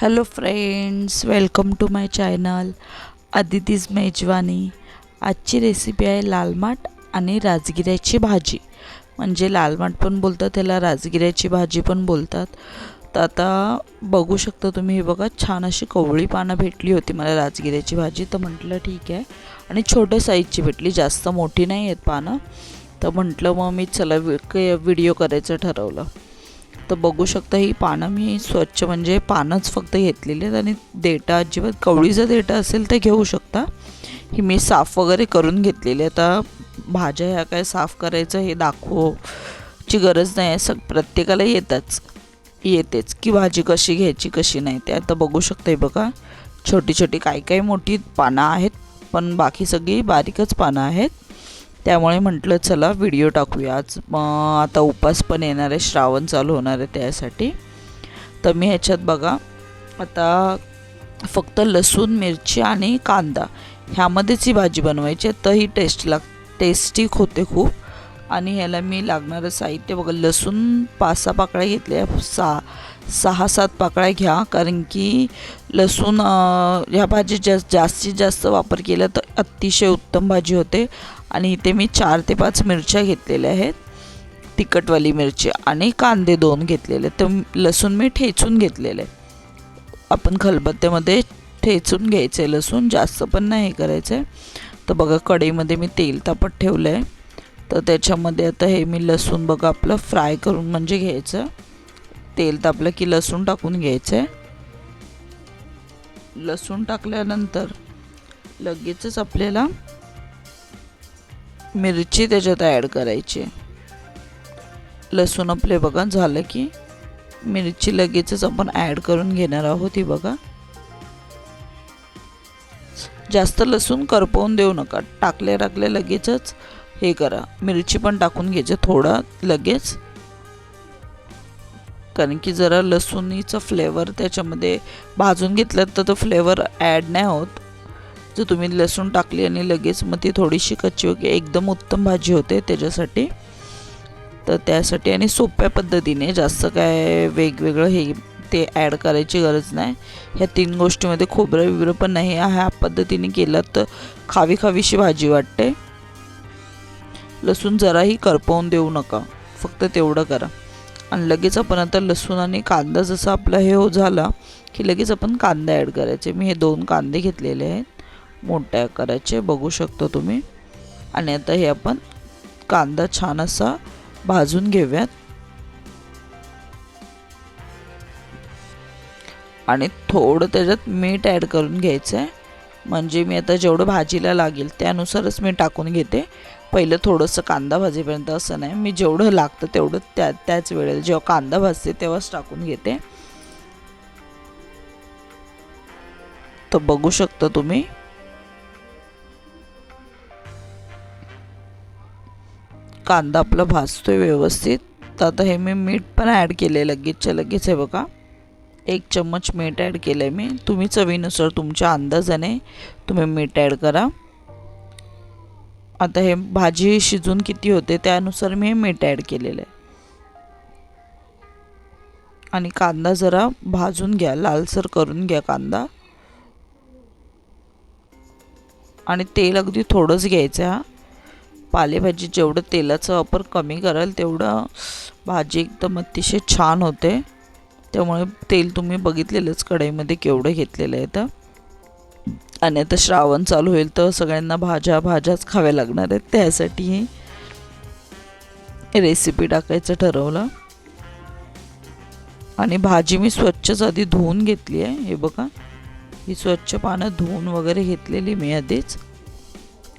Hello friends welcome to my channel Aditi's मेजवानी आजची recipe आहे लालमाट आणि राजगिऱ्याची भाजी. म्हणजे लालमाट पण बोलतात त्याला राजगिऱ्याची भाजी पण बोलतात. तर आता बघू शकता तुम्ही हे बघा छान अशी कवळी पानं भेटली होती मला राजगिऱ्याची भाजी. तर म्हटलं ठीक आहे. आणि छोट्या साईजची भेटली जास्त मोठी नाही आहेत पानं. तर म्हटलं मग मी चला व्हिडिओ करायचं ठरवलं. तर बघू शकता ही पानं मी स्वच्छ म्हणजे पानंच फक्त घेतलेली आहेत आणि देटा अजिबात कवळीचं देटा असेल तर घेऊ शकता. ही मी साफ वगैरे करून घेतलेली आहे. आता भाज्या ह्या काय साफ करायचं हे दाखवची गरज नाही आहे. सग प्रत्येकाला येतच येतेच की भाजी कशी घ्यायची कशी नाही ते. आता बघू शकता बघा. छोटी छोटी काही काही मोठी पानं आहेत पण बाकी सगळी बारीकच पानं आहेत. त्यामुळे म्हटलं चला व्हिडिओ टाकूया. आज मग आता उपास पण येणार आहे श्रावण चालू होणार आहे त्यासाठी. तर मी ह्याच्यात बघा आता फक्त लसूण मिरची आणि कांदा ह्यामध्येच ही भाजी बनवायची आहे. तर ही टेस्ट लाग टेस्टी होते खूप. आणि ह्याला मी लागणारं साहित्य बघा लसूण पाच सहा पाकळ्या घेतल्या. सहा सहा सात पाकळ्या घ्या. कारण की लसूण ह्या भाजीत जास्त जास्तीत जास्त वापर केला तर अतिशय उत्तम भाजी होते. आणि इथे मी चार ते पाच मिरच्या घेतलेल्या आहेत. तिखटवाली मिरची आणि कांदे दोन घेतलेले तर लसूण मी ठेचून घेतलेले आपण खलबत्त्यामध्ये ठेचून घ्यायचं आहे लसूण जास्त पण नाही हे करायचं आहे. तर बघा कढईमध्ये मी तेल तापत ठेवलं आहे. तर त्याच्यामध्ये आता हे मी लसूण बघा आपलं फ्राय करून म्हणजे घ्यायचं तेल तापलं की लसूण टाकून घ्यायचं आहे. लसूण टाकल्यानंतर लगेचच आपल्याला मिरची त्याच्यात ॲड करायची. लसूण आपले बघा झालं की मिरची लगेचच आपण ॲड करून घेणार आहोत ही बघा. जास्त लसूण करपवून देऊ नका. टाकले टाकले लगेचच हे करा. मिरची पण टाकून घ्यायचं थोडा लगेच. कारण की जरा लसूणीचं फ्लेवर त्याच्यामध्ये भाजून घेतलं तर तो फ्लेवर ॲड नाही होत. जर तुम्ही लसूण टाकली आणि लगेच मग ती थोडीशी कच्ची वगैरे एकदम उत्तम भाजी होते त्याच्यासाठी. तर त्यासाठी आणि सोप्या पद्धतीने जास्त काय वेगवेगळं हे ते ॲड करायची गरज नाही. ह्या तीन गोष्टीमध्ये खोबरं बिबरं पण नाही. ह्या पद्धतीने केलं तर खावी खावीशी भाजी वाटते. लसूण जराही करपवून देऊ नका. फक्त तेवढं करा. आणि लगेच आपण आता लसूण आणि कांदा जसा आपला हे हो झाला की लगेच आपण कांदा ॲड करायचे. मी हे दोन कांदे घेतलेले आहेत. मोठ्या आकाराचे बघू शकतो तुम्ही. आणि आता हे आपण कांदा छान असा भाजून घेऊयात. आणि थोडं त्याच्यात मीठ ॲड करून घ्यायचं आहे म्हणजे मी आता जेवढं भाजीला लागेल त्यानुसारच मी टाकून घेते. पहिलं थोडंसं कांदा भाजीपर्यंत असं नाही. मी जेवढं लागतं तेवढं त्या त्याच वेळेला जेव्हा कांदा भाजते तेव्हाच टाकून घेते. तर बघू शकता तुम्ही. कांदा आपला आहे व्यवस्थित. तर आता हे मी मीठ पण ॲड केलं आहे लगेचच्या लगेच आहे बघा. एक चम्मच मीठ ॲड केलं आहे मी. तुम्ही चवीनुसार तुमच्या अंदाजाने तुम्ही मीठ ॲड करा. आता हे भाजी शिजून किती होते त्यानुसार मी हे मीठ ॲड केलेलं आहे. आणि कांदा जरा भाजून घ्या लालसर करून घ्या कांदा. आणि तेल अगदी थोडंच घ्यायचं हा. पालेभाजी जेवढं तेलाचा वापर कमी कराल तेवढं भाजी एकदम अतिशय छान होते. त्यामुळे तेल तुम्ही बघितलेलंच कढईमध्ये केवढं घेतलेलं आहे तर. आणि आता श्रावण चालू होईल तर सगळ्यांना भाज्या भाज्याच खाव्या लागणार आहेत. त्यासाठी रेसिपी टाकायचं ठरवलं. आणि भाजी मी स्वच्छच आधी धुवून घेतली आहे. हे बघा. ही स्वच्छ पानं धुवून वगैरे घेतलेली मी आधीच.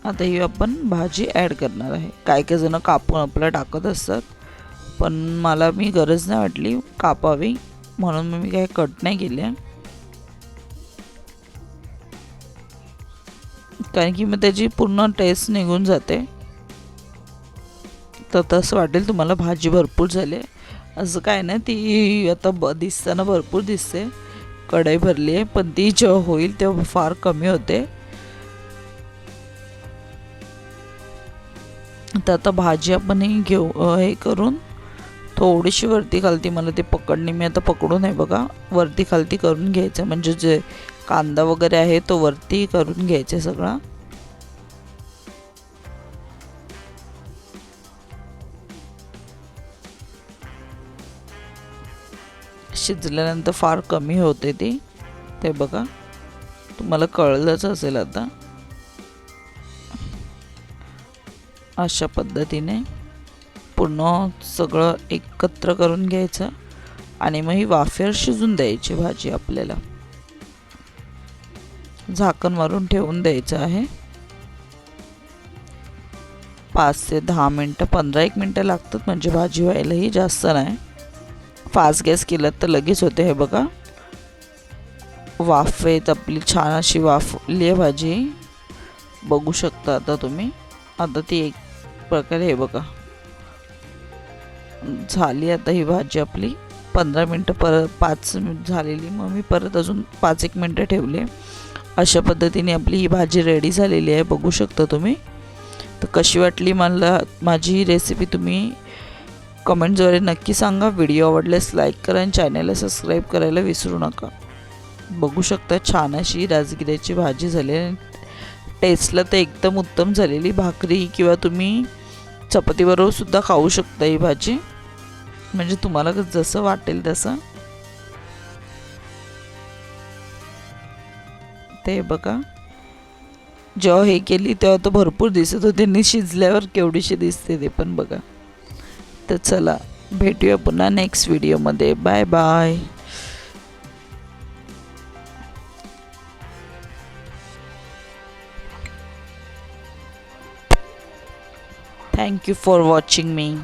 आता ही आपण भाजी ॲड करणार आहे. काय काय जणं कापून आपलं टाकत असतात. पण मला मी गरज नाही वाटली कापावी. म्हणून मी काय कट नाही केले. कारण की मग त्याची पूर्ण टेस्ट निघून जाते. तर तसं वाटेल तुम्हाला भाजी भरपूर झाली. असं काय नाही ती आता ब दिसताना भरपूर दिसते. कढई भरली आहे पण ती जेव्हा होईल तेव्हा फार कमी होते. तर आता भाजी आपणही घेऊ हे करून. थोडीशी वरती खालती मला ते पकडणे मी आता पकडून आहे बघा. वरती खालती करून घ्यायचं म्हणजे जे कांदा वगैरे आहे तो वरती करून घ्यायचा सगळा. शिजल्यानंतर फार कमी होते ती. ते बघा. तुम्हाला कळलंच असेल आता. अशा पद्धतीने पूर्ण सगळं एकत्र करून घ्यायचं आणि मग ही वाफेवर शिजून द्यायची भाजी आपल्याला. झाकण मारून ठेवून द्यायचं आहे. पाच ते दहा मिनटं पंधरा एक मिनटं लागतात म्हणजे भाजी व्हायलाही जास्त नाही. फास्ट गॅस केलं तर लगेच होते हे बघा. वाफेत आपली छान अशी वाफली आहे भाजी. बघू शकता आता तुम्ही. आता ती एक प्रकारे हे बघा. झाली आता ही भाजी आपली. पंधरा मिनटं परत पाच झालेली. मग मी परत अजून पाच एक मिनटं ठेवले. अशा पद्धतीने आपली ही भाजी रेडी झालेली आहे. बघू शकता तुम्ही. तर कशी वाटली मला माझी ही रेसिपी तुम्ही कमेंटद्वारे नक्की सांगा. व्हिडिओ आवडल्यास लाईक करा आणि चॅनलला सबस्क्राईब करायला विसरू नका. बघू शकता छान अशी राजगिऱ्याची भाजी झाली आहे. टेस्टला तर एकदम उत्तम झालेली भाकरी किंवा तुम्ही चपातीबरोबर सुद्धा खाऊ शकता ही भाजी. म्हणजे तुम्हाला जसं वाटेल तसं. ते बघा. जेव्हा हे केली तेव्हा तर भरपूर दिसत होते. आणि शिजल्यावर केवढीशी दिसते ते पण बघा. तर चला भेटूया पुन्हा नेक्स्ट व्हिडिओमध्ये bye bye Thank you for watching me.